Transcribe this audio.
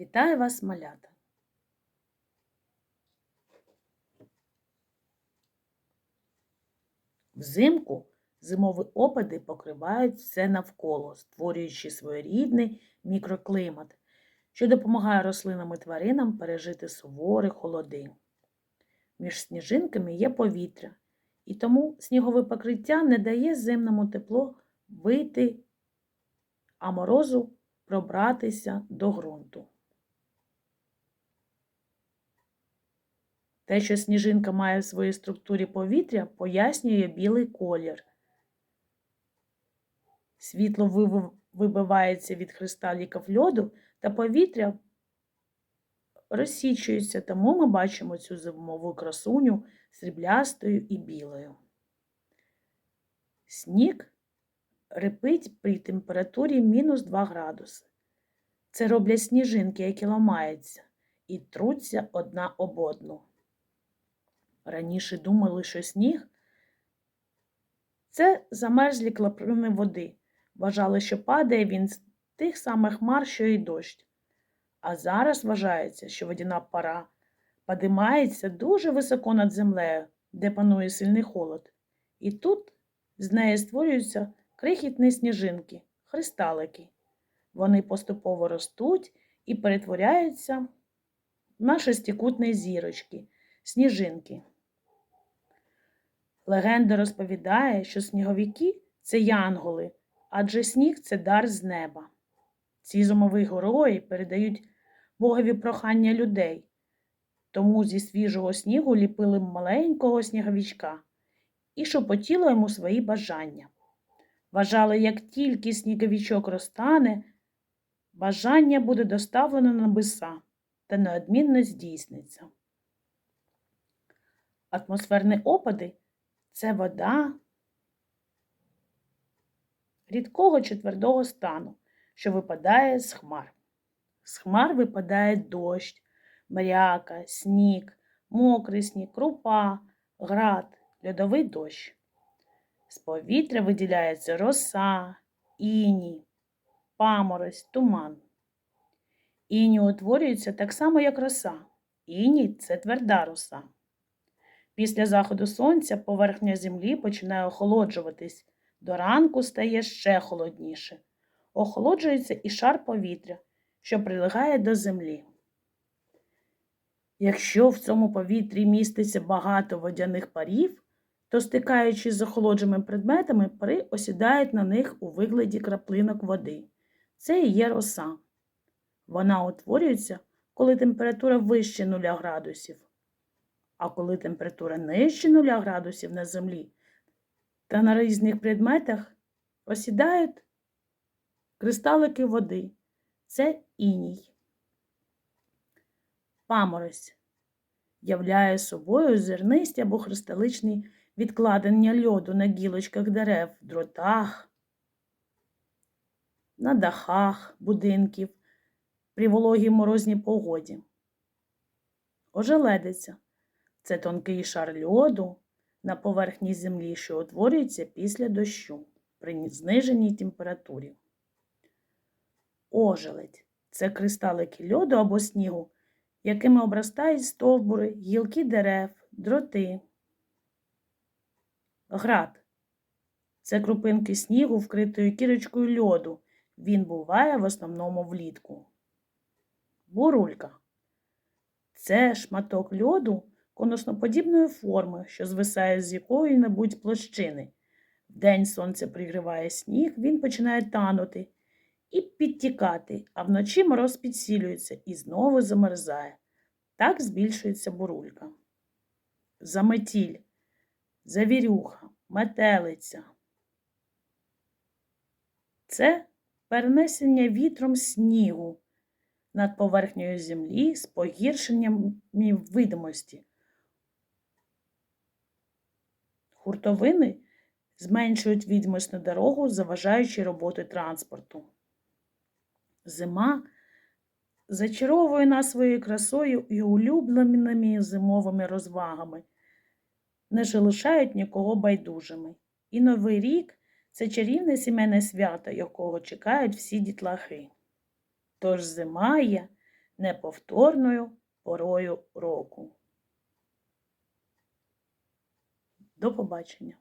Вітаю вас, малята! Взимку зимові опади покривають все навколо, створюючи своєрідний мікроклімат, що допомагає рослинам і тваринам пережити суворі холоди. Між сніжинками є повітря, і тому снігове покриття не дає зимному тепло вийти, а морозу пробратися до ґрунту. Те, що сніжинка має в своїй структурі повітря, пояснює білий колір. Світло вибивається від кристаліків льоду, та повітря розсічується, тому ми бачимо цю зимову красуню сріблястою і білою. Сніг рипить при температурі мінус 2 градуси. Це роблять сніжинки, які ламаються і труться одна об одну. Раніше думали, що сніг це замерзлі клаплини води. Вважали, що падає він з тих самих хмар, що й дощ. А зараз вважається, що водяна пара подимається дуже високо над землею, де панує сильний холод. І тут з неї створюються крихітні сніжинки, христалики. Вони поступово ростуть і перетворяються на шестикутні зірочки, сніжинки. Легенда розповідає, що сніговики це янголи, адже сніг це дар з неба. Ці зимові герої передають Богові прохання людей, тому зі свіжого снігу ліпили маленького сніговичка і шепотіло йому свої бажання. Вважали, як тільки сніговичок розтане, бажання буде доставлено на небеса та неодмінно здійсниться. Атмосферні опади це вода рідкого чи твердого стану, що випадає з хмар. З хмар випадає дощ, мряка, сніг, мокрий сніг, крупа, град, льодовий дощ. З повітря виділяється роса, іній, паморозь, туман. Іній утворюється так само, як роса. Іній це тверда роса. Після заходу сонця поверхня землі починає охолоджуватись. До ранку стає ще холодніше. Охолоджується і шар повітря, що прилягає до землі. Якщо в цьому повітрі міститься багато водяних парів, то, стикаючись з охолодженими предметами, пари осідають на них у вигляді краплинок води. Це і є роса. Вона утворюється, коли температура вище 0 градусів. А коли температура нижче 0 градусів на землі та на різних предметах осідають кристалики води. Це іній. Паморозь являє собою зернисті або кристаличні відкладення льоду на гілочках дерев, дротах, на дахах будинків при вологій морозній погоді. Ожеледиця це тонкий шар льоду на поверхні землі, що утворюється після дощу при зниженій температурі. Ожеледь це кристалики льоду або снігу, якими обростають стовбури, гілки дерев, дроти. Град це крупинки снігу, вкритої кірочкою льоду. Він буває в основному влітку. Бурулька це шматок льоду коносноподібної форми, що звисає з якої-небудь площини. Вдень сонце пригріває сніг, він починає танути і підтікати, а вночі мороз підсилюється і знову замерзає. Так збільшується бурулька. Заметіль, завірюха, метелиця. Це перенесення вітром снігу над поверхнею землі з погіршенням видимості. Хуртовини зменшують відомість на дорогу, заважаючи роботи транспорту. Зима зачаровує нас своєю красою і улюбленими зимовими розвагами, не залишають нікого байдужими. І Новий рік це чарівне сімейне свято, якого чекають всі дітлахи. Тож зима є неповторною порою року. До побачення!